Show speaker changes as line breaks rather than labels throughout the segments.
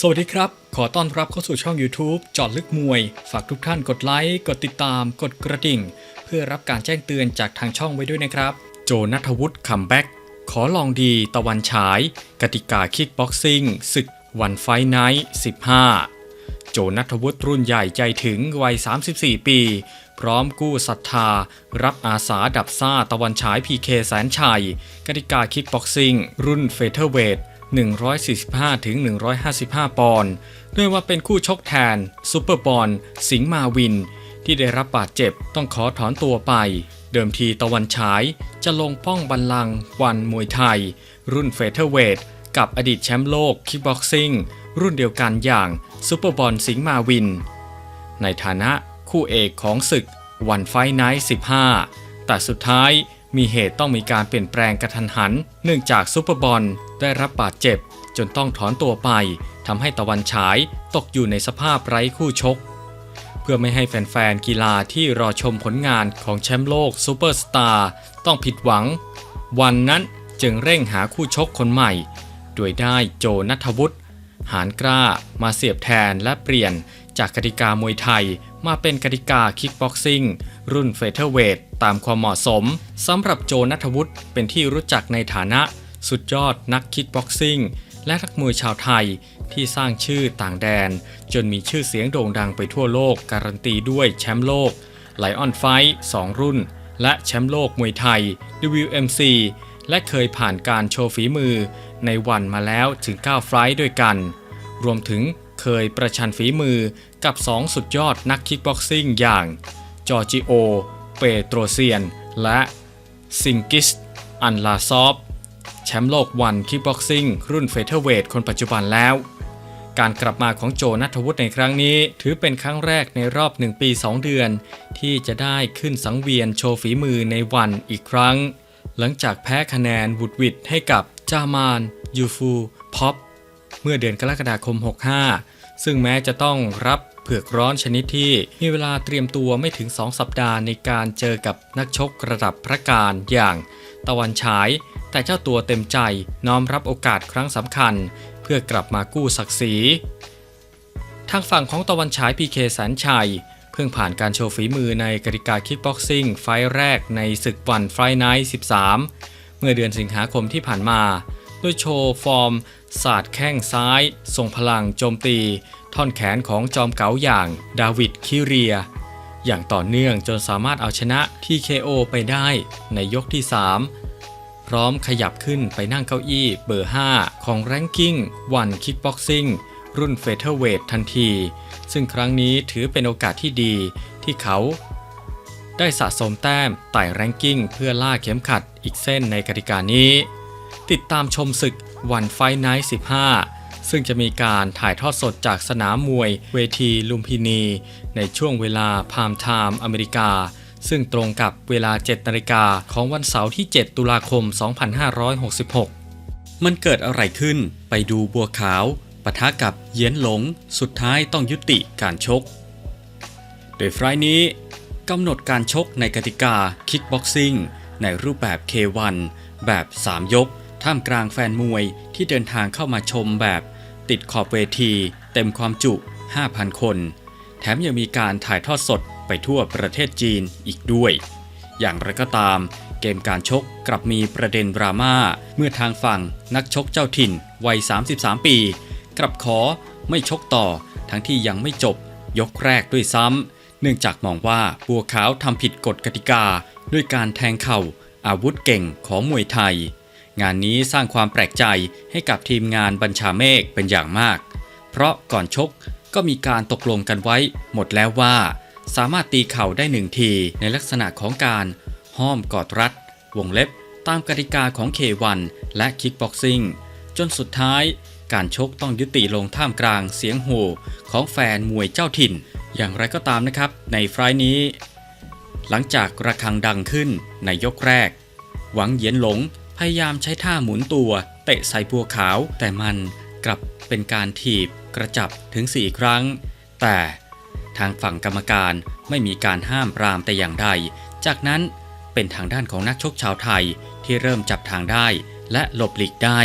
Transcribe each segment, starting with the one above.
สวัสดีครับ ขอต้อนรับเข้าสู่ช่อง YouTube จอดลึกมวย ฝากทุกท่านกดไลค์ กดติดตาม กดกระดิ่ง เพื่อรับการแจ้งเตือนจากทางช่องไว้ด้วยนะครับ โจนัทวุฒิคัมแบ็กขอลองดีตะวันฉาย กติกาคิกบ็อกซิ่งศึกวันไฟไนท์15 โจนัทวุฒิรุ่นใหญ่ใจถึงวัย 34 ปี พร้อมกู้ศรัทธา รับอาสาดับซ่าตะวันฉายพีเคแสนชัย กติกาคิกบ็อกซิ่งรุ่นเฟเธอร์เวท 145ถึง155 ปอนด์เนื่องว่าเป็นคู่ชกแทนซูเปอร์บอลสิงห์มาวิน ที่ได้รับบาดเจ็บต้องขอถอนตัวไป เดิมทีตะวันฉายจะลงป้องบัลลังก์วันมวยไทย รุ่นเฟเธอร์เวทกับอดีตแชมป์โลกคิกบ็อกซิ่งรุ่นเดียวกันอย่างซูเปอร์บอลสิงห์มาวิน ในฐานะคู่เอกของศึกวันไฟไนท์15 แต่สุดท้าย มีเหตุต้องมีการเปลี่ยนแปลงกระทันหัน เนื่องจากซูเปอร์บอลได้รับบาดเจ็บ จนต้องถอนตัวไปทำให้ตะวันฉายตกอยู่ในสภาพไร้คู่ชก เพื่อไม่ให้แฟนๆกีฬาที่รอชมผลงานของแชมป์โลกซูเปอร์สตาร์ต้องผิดหวัง วันนั้นจึงเร่งหาคู่ชกคนใหม่ โดยได้โจนัทวุฒิหานกล้ามาเสียบแทนและเปลี่ยนจากกติกามวยไทยมาเป็นกติกาคิกบ็อกซิ่ง รุ่นเฟเธอร์เวทตามความเหมาะสมสำหรับโจนัทวุฒิเป็นที่รู้จักในฐานะ สุดยอดนักคิกบ็อกซิ่งและนักมวยชาวไทยที่สร้างชื่อต่างแดน จนมีชื่อเสียงโด่งดังไปทั่วโลกการันตีด้วยแชมป์โลกไลออนไฟท์2รุ่น และแชมป์โลกมวยไทย WMC และเคยผ่านการโชว์ฝีมือในวันมาแล้วถึง 9 ไฟท์ด้วยกัน รวมถึงเคยประชันฝีมือกับ 2 สุดยอดนักคิกบ็อกซิ่งอย่าง จอร์จิโอ เปโตรเซียน และซิงกิส อันลาซอฟ แชมป์โลกวันคิกบ็อกซิ่งรุ่นเฟเธอร์เวทคนปัจจุบันแล้ว การกลับมาของโจนัทวุฒิในครั้งนี้ ถือเป็นครั้งแรกในรอบ 1 ปี 2 เดือน ที่จะได้ขึ้นสังเวียนโชว์ฝีมือในวันอีกครั้ง หลังจากแพ้คะแนนวุดวิดให้กับจามาน ยูฟูพอป เมื่อเดือนกรกฎาคม 65 ซึ่งแม้จะต้องรับเผือกร้อนชนิดที่มีเวลาเตรียมตัวไม่ถึง 2 สัปดาห์ในการเจอกับนักชกระดับพระการอย่างตะวันฉาย แต่เจ้าตัวเต็มใจน้อมรับโอกาสครั้งสำคัญ เพื่อกลับมากู้ศักดิ์ศรีทางฝั่งของตะวันฉายพีเคแสนชัย เพิ่งผ่านการโชว์ฝีมือในกติกาคิกบ็อกซิ่งไฟแรกในศึกวันไฟไนท์13 เมื่อเดือนสิงหาคมที่ผ่านมา ด้วยโชว์ฟอร์มสาดแข้งซ้ายทรงพลังโจมตี ท่อนแขนของจอมเก๋าอย่างดาวิดคิเรีย อย่างต่อเนื่องจนสามารถเอาชนะ TKO ไปได้ในยกที่ 3 พร้อมขยับขึ้นไปนั่งเก้าอี้เบอร์ 5 ของแรงกิ้งวันคิกบ็อกซิ่งรุ่นเฟเธอร์เวททันที ซึ่งครั้งนี้ถือเป็นโอกาสที่ดีที่เขาได้สะสมแต้มไต่แรงกิ้งเพื่อล่าเข็มขัดอีกเส้นในกติกานี้ ติดตามชมศึกวันไฟไนท์15 ซึ่งจะมีการถ่ายทอดสดจากสนามมวยเวทีลุมพินี ในช่วงเวลาพามไทม์อเมริกา ซึ่งตรงกับเวลา 7 นาฬิกาของวันเสาร์ที่ 7 ตุลาคม 2566 มันเกิดอะไรขึ้นไปดูบัวขาวปะทะกับเยียนหลง สุดท้ายต้องยุติการชก โดยไฟล์นี้กำหนดการชกในกติกาคิกบ็อกซิ่งในรูปแบบ K1 แบบ 3 ยก ท่ามกลางแฟนมวยที่เดินทางเข้ามาชมแบบติดขอบเวที เต็มความจุ 5,000 คน แถมยังมีการถ่ายทอดสดไปทั่วประเทศจีนอีกด้วย อย่างไรก็ตาม เกมการชกกลับมีประเด็นดราม่า เมื่อทางฝั่งนักชกเจ้าถิ่นวัย 33 ปี กลับขอไม่ชกต่อ ทั้งที่ยังไม่จบยกแรกด้วยซ้ำ เนื่องจากมองว่าบัวขาวทำผิดกฎกติกา ด้วยการแทงเข่าอาวุธเก่งของมวยไทย งานนี้สร้างความแปลกใจให้กับทีมงานบัญชาเมฆเป็นอย่างมาก เพราะก่อนชกก็มีการตกลงกันไว้หมดแล้วว่า สามารถตีเข่าได้หนึ่งทีในลักษณะของการห้อมกอดรัด วงเล็บตามกติกาของ K1 และคิกบ็อกซิ่งจนสุดท้ายการชกต้องยุติลงท่ามกลางเสียงโห่ของแฟนมวยเจ้าถิ่น อย่างไรก็ตามนะครับ ในไฟล์นี้ หลังจากระฆังดังขึ้นในยกแรก หวังเยียนหลง พยายามใช้ท่าหมุนตัว เตะใส่บัวขาว แต่มันกลับเป็นการถีบกระจับถึง 4 ครั้ง แต่ทางฝั่งกรรมการไม่มีการห้ามปรามแต่อย่างใด จากนั้นเป็นทางด้านของนักชกชาวไทยที่เริ่มจับทางได้และหลบหลีกได้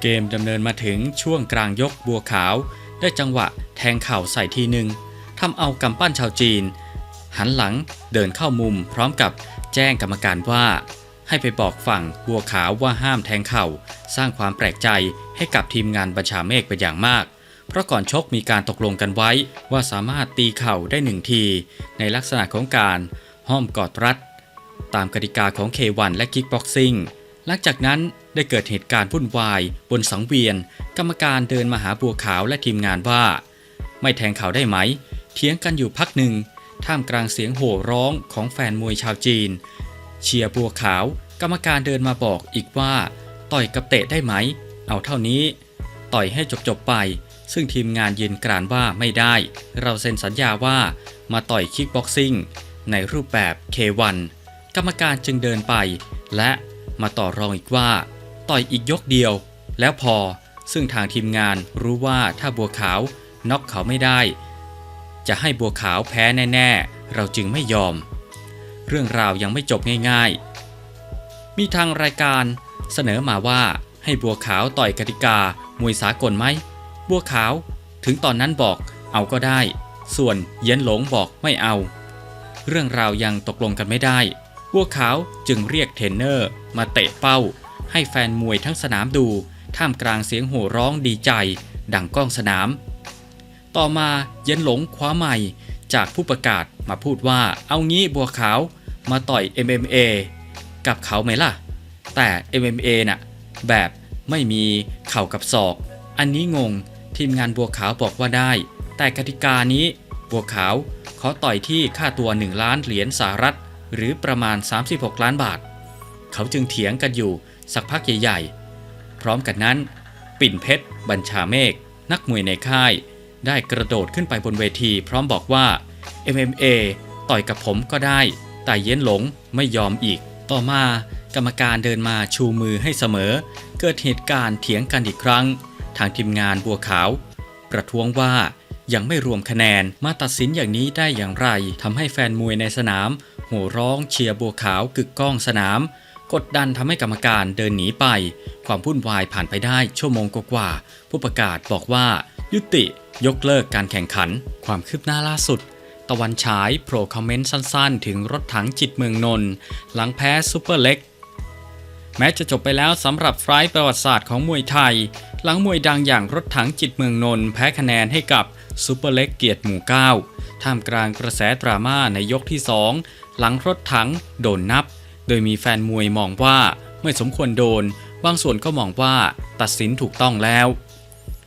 เกมดำเนินมาถึงช่วงกลางยกบัวขาว
ได้จังหวะแทงเข่าใส่ทีหนึ่งทำเอากำปั้นชาวจีน หันหลังเดินเข้ามุมพร้อมกับแจ้งกรรมการว่า ให้ไปบอกฝั่งบัวขาวว่าห้ามแทงเข่า สร้างความแปลกใจให้กับทีมงานบัญชาเมฆเป็นอย่างมาก เพราะก่อนชกมีการตกลงกันไว้ว่าสามารถตีเข่าได้หนึ่งที ในลักษณะของการห้อมกอดรัด ตามกติกาของ K1 และ Kickboxing หลังจากนั้นได้เกิดเหตุการณ์วุ่นวาย บนสังเวียน กรรมการเดินมาหาบัวขาวและทีมงานว่า ไม่แทงเข่าได้ไหม เถียงกันอยู่พักหนึ่งท่ามกลางเสียงโห่ร้องของแฟนมวยชาวจีน เชียร์บัวขาว กรรมการเดินมาบอกอีกว่า ต่อยกับเตะได้ไหม เอาเท่านี้ ต่อยให้จบๆไป ซึ่งทีมงานยืนกรานว่าไม่ได้ เราเซ็นสัญญาว่ามาต่อยคิกบ็อกซิ่งในรูปแบบ K1 กรรมการจึงเดินไป และมาต่อรองอีกว่า ต่อยอีกยกเดียว แล้วพอซึ่งทางทีมงานรู้ว่าถ้าบัวขาวน็อกเขาไม่ได้ จะให้บัวขาวแพ้แน่ ๆ เราจึงไม่ยอม เรื่องราวยังไม่จบง่ายๆ มีทางรายการเสนอมาว่าให้บัวขาวต่อยกติกามวยสากลไหม บัวขาวถึงตอนนั้นบอกเอาก็ได้ ส่วนเย็นหลงบอกไม่เอา เรื่องราวยังตกลงกันไม่ได้ บัวขาวจึงเรียกเทรนเนอร์มาเตะเป้า ให้แฟนมวยทั้งสนามดู ท่ามกลางเสียงโห่ร้องดีใจ ดังก้องสนาม ต่อมาเย็นหลงคว้าใหม่จากผู้ประกาศมาพูดว่าเอางี้บัวขาวมาต่อย MMA กับเขาไหมล่ะ แต่ MMA น่ะแบบไม่มีเข่ากับศอก อันนี้งงทีมงานบัวขาวบอกว่าได้ แต่กติกานี้บัวขาวขอต่อยที่ค่าตัว 1 ล้านเหรียญสหรัฐ หรือประมาณ 36 ล้านบาท เขาจึงเถียงกันอยู่สักพักใหญ่ๆ พร้อมกันนั้น ปิ่นเพชร บัญชาเมฆนักมวยในค่าย ได้กระโดดขึ้นไปบนเวที พร้อมบอกว่า MMA ต่อยกับผมก็ได้ แต่เย็นหลงไม่ยอมอีก ต่อมากรรมการเดินมาชูมือให้เสมอ เกิดเหตุการณ์เถียงกันอีกครั้ง ทางทีมงานบัวขาว ประท้วงว่ายังไม่รวมคะแนนมาตัดสินอย่างนี้ได้อย่างไรทำให้แฟนมวยในสนามโห่ร้องเชียร์บัวขาวกึกก้องสนาม กดดันทำให้กรรมการเดินหนีไป ความวุ่นวายผ่านไปได้ชั่วโมงกว่าผู้ประกาศบอกว่า ยุติยกเลิกการแข่งขัน ความคืบหน้าล่าสุด ตะวันฉายโผล่คอมเมนต์สั้นๆ ถึงรถถังจิตเมืองนนท์หลังแพ้ซูเปอร์เล็ก แม้จะจบไปแล้วสำหรับไฟล์ประวัติศาสตร์ของมวยไทย หลังมวยดังอย่างรถถังจิตเมืองนนท์แพ้คะแนนให้กับซูเปอร์เล็กเกียรติหมู่เก้าท่ามกลางกระแสดราม่าในยกที่ 2 หลังรถถังโดนนับ โดยมีแฟนมวยมองว่าไม่สมควรโดน บางส่วนก็มองว่าตัดสินถูกต้องแล้ว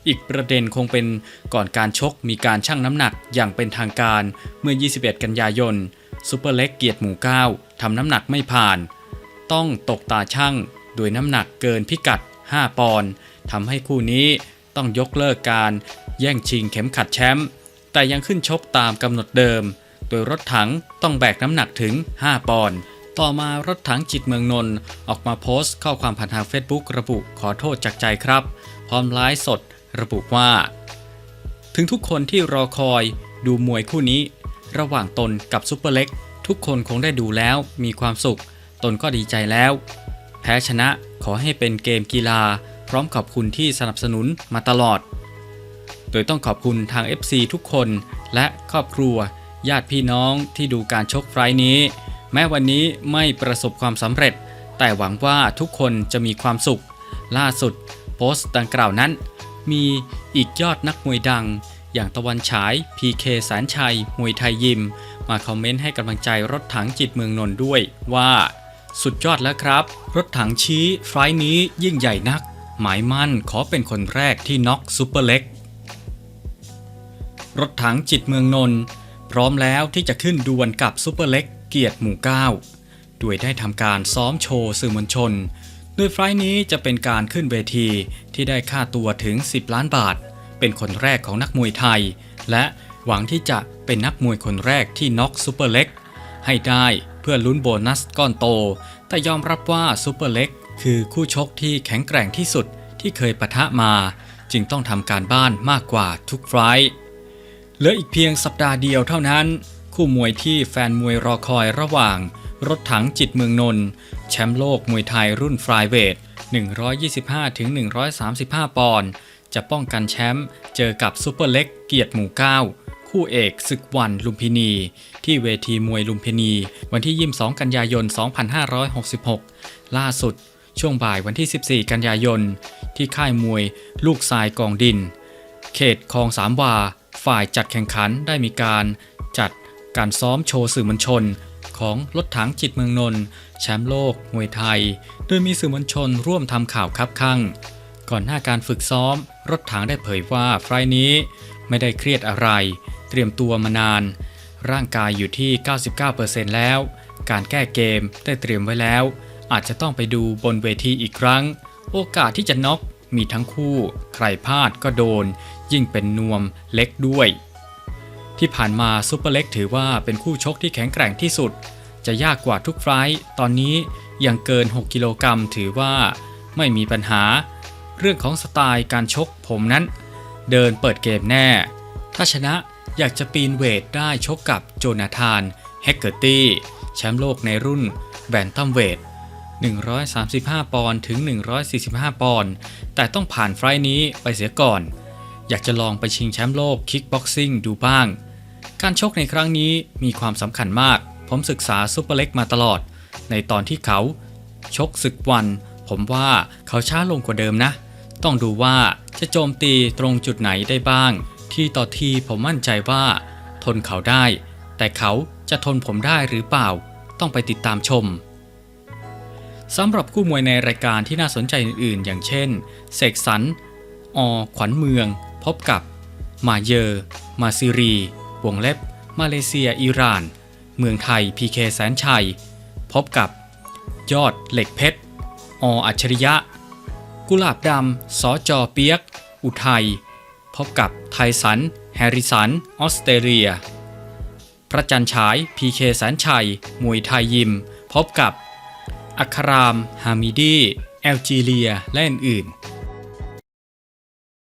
อีกประเด็นคงเป็นก่อนการชกมีการชั่งน้ำหนักอย่างเป็นทางการเมื่อ 21 กันยายนซูเปอร์เล็กเกียรติหมู่เก้าทำน้ำหนักไม่ผ่าน ต้องตกตาช่างโดยน้ำหนักเกินพิกัด 5 ปอนด์ทำให้คู่นี้ต้องยกเลิกการแย่งชิงเข็มขัดแชมป์แต่ยังขึ้นชกตามกำหนดเดิม โดยรถถังต้องแบกน้ำหนักถึง 5 ปอนด์ต่อมารถถังจิตเมืองนนท์ออกมาโพสต์ข้อความผ่านทาง Facebook ระบุขอโทษจากใจครับ พร้อมไลฟ์สด ระบุว่า ถึงทุกคนที่รอคอยดูมวยคู่นี้ ระหว่างตนกับซุปเปอร์เล็ก ทุกคนคงได้ดูแล้วมีความสุข ตนก็ดีใจแล้ว แพ้ชนะขอให้เป็นเกมกีฬา พร้อมขอบคุณที่สนับสนุนมาตลอด โดยต้องขอบคุณทาง FC ทุกคนและครอบครัว ญาติพี่น้องที่ดูการชกไฟนี้ แม้วันนี้ไม่ประสบความสำเร็จ แต่หวังว่าทุกคนจะมีความสุข ล่าสุดโพสต์ดังกล่าวนั้น มีอีกยอดนักมวยดัง อย่างตะวันฉาย PK แสนชัย มวยไทยยิม มาคอมเมนต์ให้กำลังใจรถถังจิตเมืองนนท์ด้วยว่า สุดยอดแล้วครับ รถถังชี้ไฟนี้ยิ่งใหญ่นัก หมายมั่นขอเป็นคนแรกที่น็อกซูเปอร์เล็ก รถถังจิตเมืองนนท์พร้อมแล้วที่จะขึ้นดวลกับซูเปอร์เล็กเกียรติหมู่เก้าด้วยได้ทำการซ้อมโชว์สื่อมวลชน โดยไฟล์นี้จะเป็นการขึ้นเวทีที่ได้ค่าตัวถึง 10 ล้านบาท เป็นคนแรกของนักมวยไทย และหวังที่จะเป็นนักมวยคนแรกที่น็อกซูเปอร์เล็ก ให้ได้เพื่อลุ้นโบนัสก้อนโต แต่ยอมรับว่าซูเปอร์เล็กคือคู่ชกที่แข็งแกร่งที่สุดที่เคยปะทะมา จึงต้องทำการบ้านมากกว่าทุกไฟล์เหลืออีกเพียงสัปดาห์เดียวเท่านั้น คู่มวยที่แฟนมวยรอคอยระหว่าง รถถังจิตเมืองนนท์แชมป์โลกมวยไทยรุ่นฟลายเวท 125-135 ปอนด์
จะป้องกันแชมป์เจอกับซูเปอร์เล็กเกียรติหมู่ 9 คู่เอกศึกวันลุมพินี ที่เวทีมวยลุมพินี วันที่ 22 กันยายน 2566 ล่าสุด ช่วงบ่ายวันที่ 14 กันยายน ที่ค่ายมวยลูกทรายกองดิน เขตคลองสามวา ฝ่ายจัดแข่งขันได้มีการ การซ้อมโชว์สื่อมวลชน ของรถถังจิตเมืองนนท์แชมป์โลกมวยไทย โดยมีสื่อมวลชนร่วมทำข่าวคับข้างก่อนหน้าการฝึกซ้อม รถถังได้เผยว่าไฟนี้ไม่ได้เครียดอะไร เตรียมตัวมานาน ร่างกายอยู่ที่ 99%แล้ว การแก้เกมได้เตรียมไว้แล้ว อาจจะต้องไปดูบนเวทีอีกครั้ง โอกาสที่จะน็อกมีทั้งคู่ ใครพลาดก็โดน ยิ่งเป็นนวมเล็กด้วย ที่ผ่านมาซูเปอร์เล็กถือว่าเป็นคู่ชกที่แข็งแกร่งที่สุด จะยากกว่าทุกไฟล์ตอนนี้ยังเกิน 6 กิโลกรัมถือว่าไม่มีปัญหา เรื่องของสไตล์การชกผมนั้น เดินเปิดเกมแน่ ถ้าชนะอยากจะปีนเวทได้ชกกับโจนาธานแฮกเกอร์ตี้แชมป์โลกในรุ่นแบนตัมเวท 135 ปอนด์ถึง 145 ปอนด์แต่ต้องผ่านไฟล์นี้ไปเสียก่อน อยากจะลองไปชิงแชมป์โลกคิกบ็อกซิ่งดูบ้าง การชกในครั้งนี้มีความสำคัญมาก ผมศึกษาซูเปอร์เล็กมาตลอด ในตอนที่เขา ชกศึกวัน ผมว่าเขาช้าลงกว่าเดิมนะ ต้องดูว่าจะโจมตีตรงจุดไหนได้บ้าง ที่ต่อทีผมมั่นใจว่า ทนเขาได้ แต่เขาจะทนผมได้หรือเปล่า ต้องไปติดตามชมสำหรับคู่มวยในรายการที่น่าสนใจอื่นๆ อย่างเช่น เสกสรรอขวัญเมือง พบกับ มาเยอร์มาซิรี วงเล็บ มาเลเซีย อิหร่าน เมืองไทยพีเคแสนชัย พบกับ ยอดเหล็กเพชร ออัจฉริยะ กุหลาบดำสอจอเปียก อุทัย พบกับไทสัน แฮริสัน ออสเตรเลีย พระจันฉายพีเคแสนชัย มวยไทยยิม พบกับ อัคราม ฮามิดี แอลจีเรีย และอื่นๆ